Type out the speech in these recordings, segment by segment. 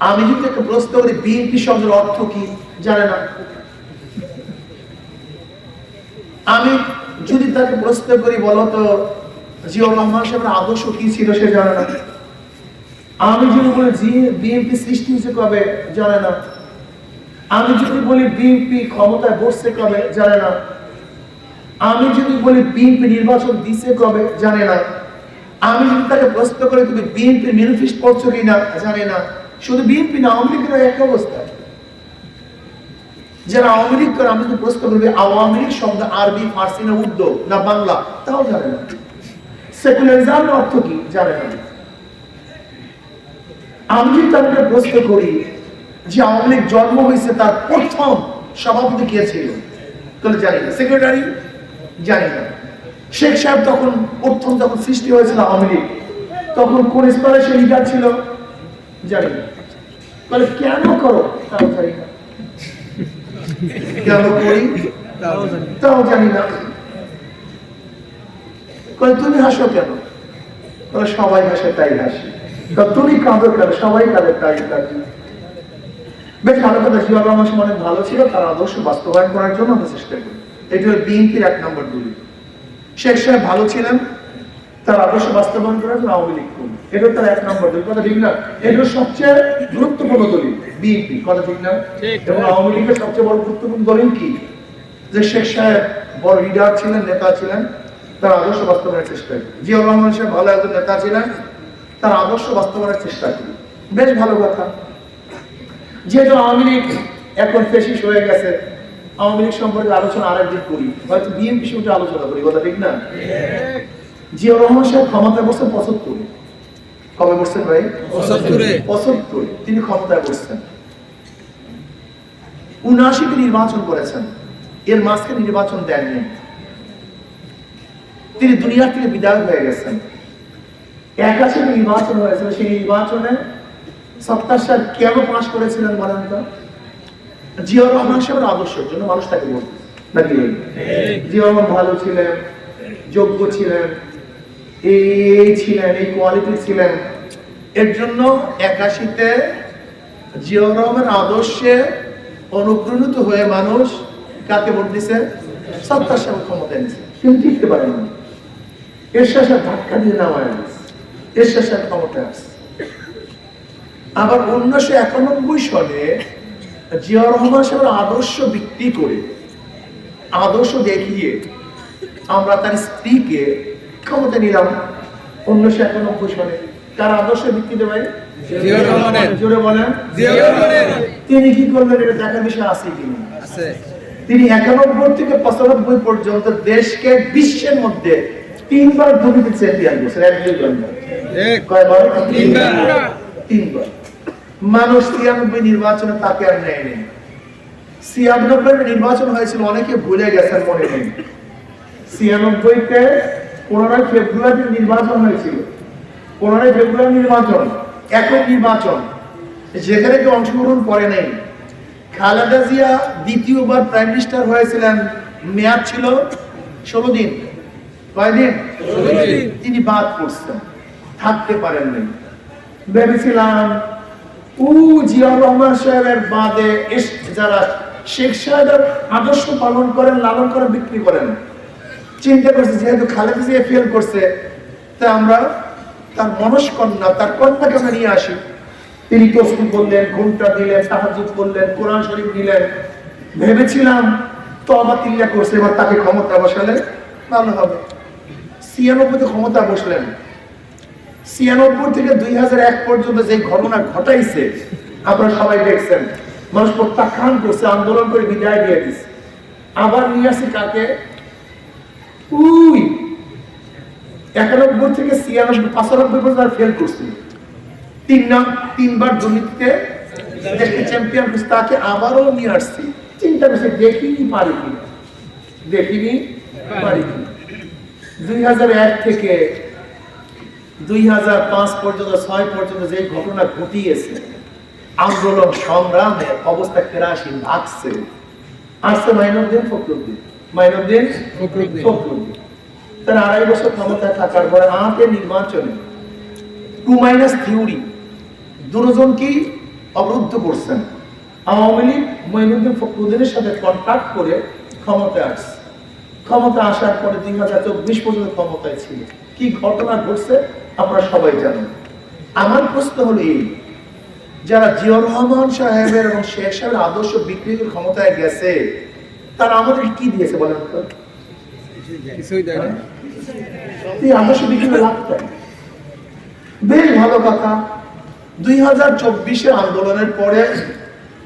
আমি যদি একটা প্রশ্ন করি বিএনপি শব্দের অর্থ কি? জানে না। আমি যদি তাকে প্রশ্ন করি, বলো তো, জিয়াউর রহমান সাহেবের আদর্শ কি ছিল সে জানে না। আমি যদি বলি, জি বিএনপি সৃষ্টি হয়েছে কবে? জানে না। আমি যদি বলি বিএনপি ক্ষমতায় বসছে কবে? জানে না। আমি যদি বলি বিএনপি নির্বাচন দিছে কবে? জানে না। আমি যদি তাকে প্রশ্ন করি, তুমি বিএনপির ম্যানিফেস্ট পড়ছো কি না জানে না। শুধু বিএনপি না, আওয়ামী লীগের এক অবস্থা। যারা আওয়ামী লীগ করে, আমি যদি প্রশ্ন করবি আওয়ামী লীগ শব্দ আরবি, ফার্সি না উর্দু, না বাংলা, তাও জানে না। সেকুলারিজমের অর্থ কি? জানে না। আমি যদি তাদেরকে প্রশ্ন করি যে আওয়ামী লীগ জন্ম হয়েছে তার প্রথম সভাপতি কে ছিল? তাহলে জানি না। সেক্রেটারি? জানি না। শেখ সাহেব তখন প্রথম যখন সৃষ্টি হয়েছিল আওয়ামী লীগ তখন কোন স্তরে সে লিডার ছিল? জানি না। কেন করো? তাও জানি না। কেন করি? তাও জানি না। কই তুমি হাসো কেন? বলে সবাই হাসে তাই হাসি। তা তুমি কাঁদো কেন? সবাই কাঁদে তাই কাঁদি। বেশ ভালো কথা জিয়া রহমান অনেক ভালো ছিল তার আদর্শ বাস্তবায়ন করার জন্য আমরা চেষ্টা করি। এটি হল বিএনপির এক নম্বর দলিল শেখ সাহেব ভালো ছিলেন তার আদর্শ বাস্তবায়ন করার জন্য আওয়ামী লীগ করুন। এটা তার এক নম্বর দলিল। কথা ঠিক না? এটা সবচেয়ে গুরুত্বপূর্ণ দলিল বিএনপি। কথা ঠিক না? এবং আওয়ামী লীগের সবচেয়ে বড় গুরুত্বপূর্ণ দলিল কি? যে শেখ সাহেব বড় লিডার ছিলেন নেতা ছিলেন তার আদর্শ বাস্তবায়নের চেষ্টা করি জিয়াউর রহমান সাহেব ভালো একজন নেতা ছিলেন তার আদর্শ বাস্তবায়নের চেষ্টা করি বেশ ভালো কথা। যেহেতু আওয়ামী লীগ এখন ফেসিস হয়ে গেছে আওয়ামী লীগ সম্পর্কে আলোচনা আরেকদিন করি। হয়তো বিএনপি আলোচনা করি কথা ঠিক না? জিয়াউর রহমান সাহেব ক্ষমতায় বসছেন পঁচাত্তরে। কবে বসছেন ভাই? পঁচাত্তরে। তিনি ক্ষমতায় বসছেন। উনআশিতে নির্বাচন করেছেন। এর মাঝখানে নির্বাচন দেননি। তিনি দুনিয়ার থেকে বিদায় হয়ে গেছেন। একাশিতে নির্বাচন হয়েছিল। সেই নির্বাচনে সত্তার সাহেব কেন পাশ করেছিলেন বলেন তো? জিয়াউর রহমান সাহেবের আদর্শের জন্য মানুষ তাকে বলতো নাকি জিয়াউর রহমান ভালো ছিলেন, যোগ্য ছিলেন, এই ছিলেন, এই কোয়ালিটি ছিলেন। এর জন্য একাশিতে জিয়াউর রহমান আদর্শে অনুপ্রাণিত হয়ে মানুষ কাকে ভোট দিছে? সত্তার সাহেব ক্ষমতায় নিছে কিন্তু টিকতে পারেনি এরশাদ সাহেব ধাক্কা দিয়ে নামায় দিছে এরশাদ সাহেব ক্ষমতায় আসছে আবার উনিশশো একানব্বই সালে জিয়াউর রহমান সাহেবের আদর্শ বিক্রি করে আদর্শ দেখিয়ে আমরা তার স্ত্রীকে ক্ষমতা নিলাম উনিশশো একানব্বই সালে। তার আদর্শ ভিত্তিতে ভাই? জোরে বলেন। তিনি কি করলেন? এটা দেখার বিষয় আছে কিনা তিনি একানব্বই থেকে পঁচানব্বই পর্যন্ত দেশকে বিশ্বের মধ্যে তিনবার দুর্নীতি চ্যাম্পিয়ন করছেন এক দুইবার এক। কয়বার তিনবার। তিনবার। মানুষ ছিয়ানব্বই নির্বাচনে তাকে আর নেয়নি। ছিয়ানব্বই নির্বাচন হয়েছিল অনেকে ভুলে গেছেন মনে নেই। ছিয়ানব্বইতে পনেরোই ফেব্রুয়ারি নির্বাচন হয়েছিল। পনেরোই ফেব্রুয়ারি নির্বাচন একক নির্বাচন যেখানে কেউ অংশগ্রহণ করে নেই। খালেদা জিয়া দ্বিতীয়বার প্রাইম মিনিস্টার হয়েছিলেন। মেয়াদ ছিল ষোলো দিন। কয়দিন দিন। তিনি বাদ করছেন থাকতে পারেন নাই ভেবেছিলাম আদর্শ পালন করেন বিক্রি করেন। যেহেতু তার মনস্কন্যা, তার আসি। তিনি করলেন, ঘুমটা দিলেন তাহাজুদ করলেন, কোরআন শরীফ দিলেন ভেবেছিলাম তবা তিল্লা করছে, এবার তাকে ক্ষমতা বসালে ভালো হবে। ছিয়ানব্বইতে ক্ষমতা বসলেন। ছিয়ানব্বই থেকে দুই পর্যন্ত যে ঘটনা ঘটাইছে, আপনারা সবাই দেখছেন। মানুষ প্রত্যাখ্যান করছে, আন্দোলন করে বিদায় দিয়ে দিচ্ছে আবার নিয়ে আসে কাকে? উই! একানব্বই থেকে ছিয়ানব্বই, পঁচানব্বই পর্যন্ত ফেল করছিল তিন নাম, তিনবার দুর্নীতিতে দেশকে চ্যাম্পিয়ন করছে, তাকে আবারও নিয়ে আসছি। চিন্তা করছে দেখিনি পারি কিনা দেখিনি পারি কিনা দুই থেকে দুই হাজার পাঁচ পর্যন্ত ছয় পর্যন্ত যে ঘটনা ঘটিয়েছে আন্দোলন সংগ্রামে অবস্থা কেরাসিন ভাগছে আসছে মাইনুদ্দিন ফখরুদ্দিন। মাইনুদ্দিন ফখরুদ্দিন। ফখরুদ্দিন। তার আড়াই বছর ক্ষমতায় থাকার পরে নির্বাচনে টু মাইনাস থিওরি দুজন কি অবরুদ্ধ করছেন? আওয়ামী লীগ মঈনুদ্দিন ফখরুদ্দিনের সাথে কন্ট্যাক্ট করে ক্ষমতায় আসছে। ক্ষমতা আসার পরে দুই হাজার চব্বিশ পর্যন্ত ক্ষমতায় ছিল। কি ঘটনা ঘটছে? আপনারা সবাই জানেন। আমার প্রশ্ন হলো এই যারা জিয়র রহমান সাহেবের এবং শেখ সাহেবের আদর্শ বিক্রির ক্ষমতায় গেছে তারা আমাদের কি দিয়েছে বলেন তো? আদর্শ বিক্রি করে লাভ বেশ ভালো কথা। দুই হাজার চব্বিশের আন্দোলনের পরে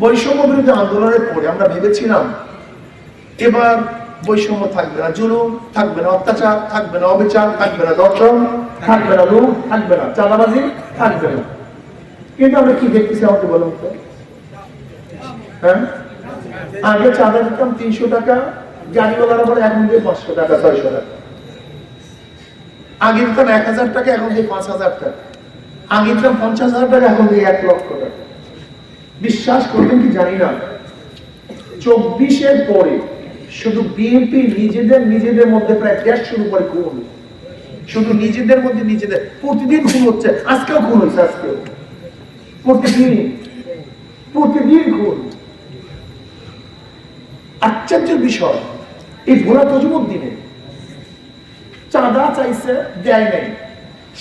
বৈষম্য বিরোধী আন্দোলনের পরে আমরা ভেবেছিলাম এবার বৈষম্য থাকবে না, জুলুম থাকবে না, অত্যাচার থাকবে না, অবিচার থাকবে না দর্শন থাকবে না, লুট থাকবে না, চাঁদাবাজি থাকবে না। কিন্তু আমরা কি দেখতেছি আমাকে বলুন তো? হ্যাঁ? আগে চাঁদা দিতাম তিনশো টাকা গাড়িওয়ালারা বলে এখন দিয়ে পাঁচশো টাকা, ছয়শো টাকা। আগে দিতাম এক হাজার টাকা, এখন দিয়ে পাঁচ হাজার টাকা। আগে দিতাম পঞ্চাশ হাজার টাকা, এখন দিয়ে এক লক্ষ টাকা। বিশ্বাস করবেন কি জানি না? চব্বিশের পরে শুধু বিএনপি নিজেদের নিজেদের মধ্যে প্রায় দেড়শোর উপরে খুন শুধু নিজেদের মধ্যে নিজেদের। প্রতিদিন খুন হচ্ছে। আজকেও খুন হচ্ছে আজকেও। প্রতিদিন। প্রতিদিন খুন। আশ্চর্যের বিষয়, এই ভোলা তজুমুদ্দিনে চাঁদা চাইছে, দেয় নাই।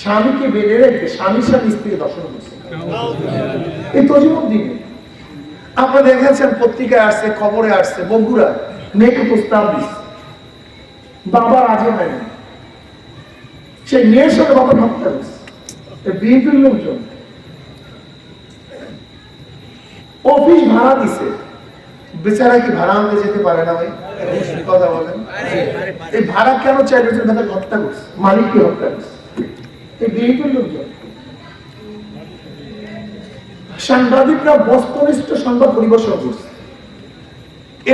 স্বামীকে বেঁধে রেখে স্বামীর স্বামী স্ত্রী দর্শন করছে। এই তজুমুদ্দিনে আপনারা দেখেছেন পত্রিকায় আসছে, খবরে আসছে বগুড়া মেয়েকে প্রস্তাব দিচ্ছে বাবা রাজি হয়নি সেই মেয়ের সাথে বাবা হত্যা করছে। বিএনপির লোকজন। অফিস ভাড়া দিছে। বেচারা কি ভাড়া আনতে যেতে পারে না ভাই? কথা বলেন। এই ভাড়া কেন চাইলে যে তাদের হত্যা করছে? মালিককে হত্যা করছে? এই বিএনপির লোকজন। সাংবাদিকরা বস্তুনিষ্ঠ সংবাদ পরিবেশন করছে।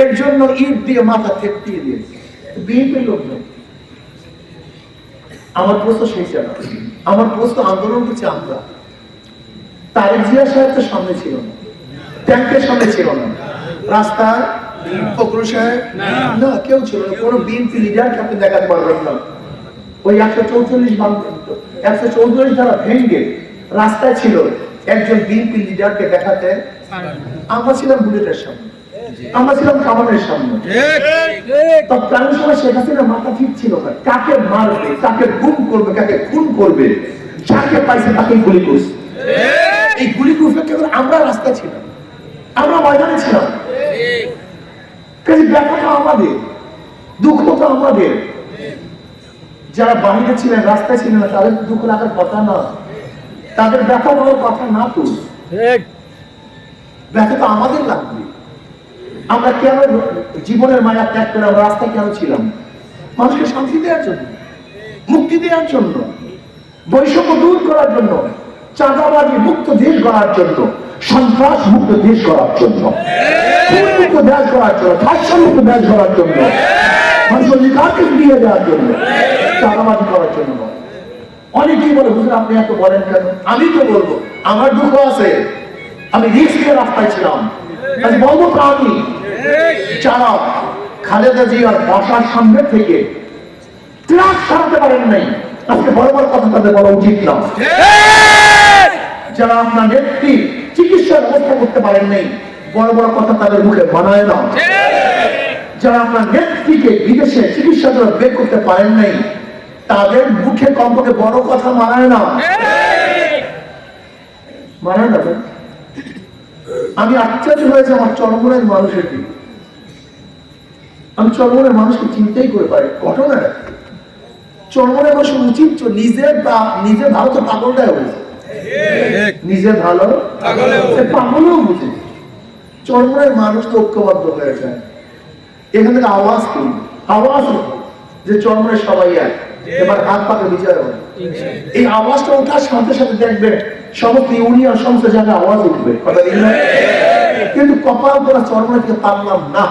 এর জন্য ইট দিয়ে মাথা থেপটিয়ে দিয়েছে। বিএনপির লোকজন, আমার প্রশ্ন সেই জানা আমার প্রশ্ন আন্দোলন করছে আমরা। তারেক জিয়া সাহেব তো সামনে ছিল না। ট্যাঙ্কের সামনে ছিল না। রাস্তায় ফখরুল সাহেব? না, কেউ ছিল না। কোনো বিএনপি লিডারকে আপনি দেখাতে পারবেন না। ওই একশো চৌচল্লিশ একশো চৌচল্লিশ দ্বারা ভেঙ্গে রাস্তায় ছিল, একজন বিএনপি লিডারকে দেখাতে আমরা ছিলাম বুলেটের সামনে। আমরা ছিলাম কামানের সামনে। তৎকালীন সময় শেখ হাসিনা মাথা ঠিক ছিল না। কাকে মারবে কাকে গুম করবে কাকে খুন করবে যাকে পাইছে তাকে গুলি করছে এই গুলি গ্রুপে কেবল আমরা রাস্তায় ছিলাম। আমরা ময়দানে ছিলাম। কাজে ব্যাপারটা আমাদের দুঃখ তো আমাদের। যারা বাহিরে ছিলেন রাস্তায় ছিলেন না তাদের তো দুঃখ লাগার কথা না। তাদের ব্যথা বলার কথা না তো। ব্যথা তো আমাদের লাগবে। আমরা কেন জীবনের মায়া ত্যাগ করে আমরা রাস্তায় কেন ছিলাম? মানুষকে শান্তি দেওয়ার জন্য, মুক্তি দেওয়ার জন্য, বৈষম্য দূর করার জন্য, চাঁদাবাজি মুক্ত দেশ করার জন্য, সন্ত্রাস মুক্ত দেশ গড়ার জন্য মুক্ত দেশ গড়ার জন্য ধর্ষণ মুক্ত দেশ গড়ার জন্য, মানুষের অধিকারকে ফিরিয়ে দেওয়ার জন্য, চাঁদাবাজি করার জন্য নয়। অনেকেই বলে, হুজুর, আপনি এত বলেন কেন? আমি তো বলব, আমার দুঃখ আছে। আমি রিস্ক নিয়ে রাস্তায় ছিলাম। আজ বলব আমি যারা খালেদা জিয়ার বাসার সামনে থেকে ট্রাক সারাতে পারেন নাই। আজকে বড় বড় কথা তাদের বলা উচিত না। যারা আপনার নেত্রী চিকিৎসার ব্যবস্থা করতে পারেন নাই, বড় বড় কথা তাদের মুখে মানায় না। যারা আপনার নেত্রীকে বিদেশে চিকিৎসা জন্য বের করতে পারেন নাই, তাদের মুখে কমপক্ষে বড় কথা মানায় না। মানায় না? আমি আশ্চর্য হয়েছে আমার চরমনের মানুষের দিকে আমি চরমনের মানুষকে চিন্তাই করে পারি ঘটনা চরমনের মানুষ উচিত নিজের বা নিজের ভালো তো পাগলটাই হয়েছে নিজের ভালো পাগলেও বুঝে চরমনের মানুষ তো ঐক্যবদ্ধ হয়ে যায়। এখান থেকে আওয়াজ করি। আওয়াজ যে চরমনের সবাই এক। এবার হাত পাকে বিজয় হবে এই আওয়াজটা ওঠার সাথে সাথে দেখবেন সমস্ত ইউনিয়ন সমস্ত জায়গায় আওয়াজ উঠবে। কথা ঠিক কিন্তু কপাল করা চরমনেরকে পারলাম না।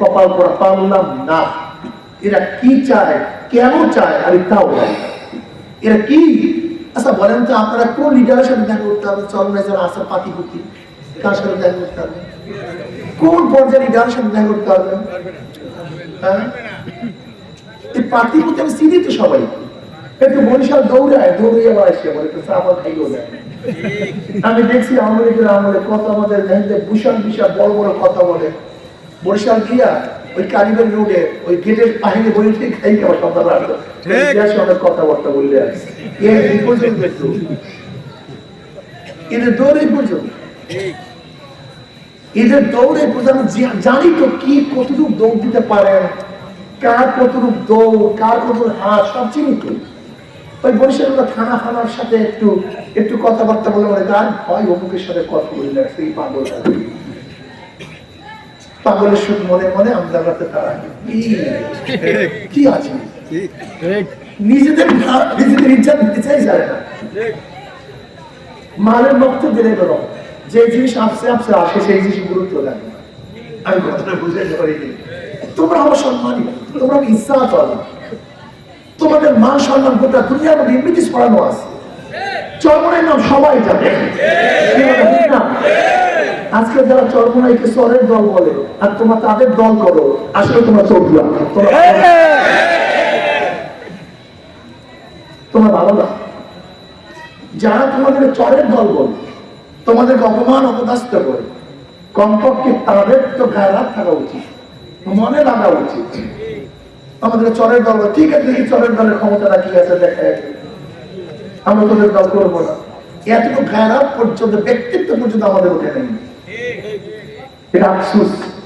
কপাল করা পারলাম না। এরা কি চায় কেন চায় আমি তাও এরা কি? আচ্ছা বলেন তো আপনারা কোন লিডারের সাথে দেখা করতে হবে? চরমনে যারা আছে পাতি পুতি কার সাথে দেখা করতে হবে? কোন পর্যায়ে লিডারের সাথে দেখা করতে হবে? হ্যাঁ? পুতি আমি চিনি তো সবাই। একটু বরিশাল দৌড়ায় দৌড়িয়ে আবার আসে বলে একটু খাইও আমি দেখছি আমলে কত আমাদের বিশাল বিশাল বড় বড় কথা বলে। বরিশাল গিয়া ওই কারিগর রোডে ওই গেটের বাহিরে বই ঠিক খাই আমার ইতিহাসে অনেক কথাবার্তা বললে আসছে এই পর্যন্ত একটু। এদের দৌড়ে পর্যন্ত এদের দৌড়ে প্রধান জানি তো কি কতটুকু দৌড় দিতে পারেন। কার কতটুকু দৌড়, কার কতটুকু হাত, সব চিনি তো। ওই বরিশালের থানা ফানার সাথে একটু একটু কথাবার্তা বলে মনে গান হয় অমুকের সাথে কথা বলে লাগছে এই পাগল পাগলের মনে মনে আমরা রাতে তারা কি? আছে? নিজেদের নিজেদের ইচ্ছা দিতে চাই জানে না। মালের বক্ত দিলে বেরো যে জিনিস আপসে আপসে আসে, সেই জিনিস গুরুত্ব দেয়। আমি কথাটা বুঝে পারিনি তোমরা আমার সম্মানী। তোমরা করো তোমাদের মান সম্মান গোটা দুনিয়ার আছে। চরমনের নাম সবাই জানে? আজকে যারা চরমনাইকে চরের দল বলে, আর তোমরা তাদের দল করো, আসলে তোমরা তোমরা ভালো না। যারা তোমাদের চরের দল বলে, তোমাদেরকে অপমান অপদাস্ত করে, কমপক্ষে তাদের তো গায়ে থাকা উচিত। মনে রাখা উচিত। আমাদের চরের দল ঠিক আছে এই চরের দলের ক্ষমতাটা কি আছে, দেখা। আমরা তোদের দল করব না। এতটুকু গায়ে পর্যন্ত, ব্যক্তিত্ব পর্যন্ত আমাদের উঠে নেই। এটা আফসুস।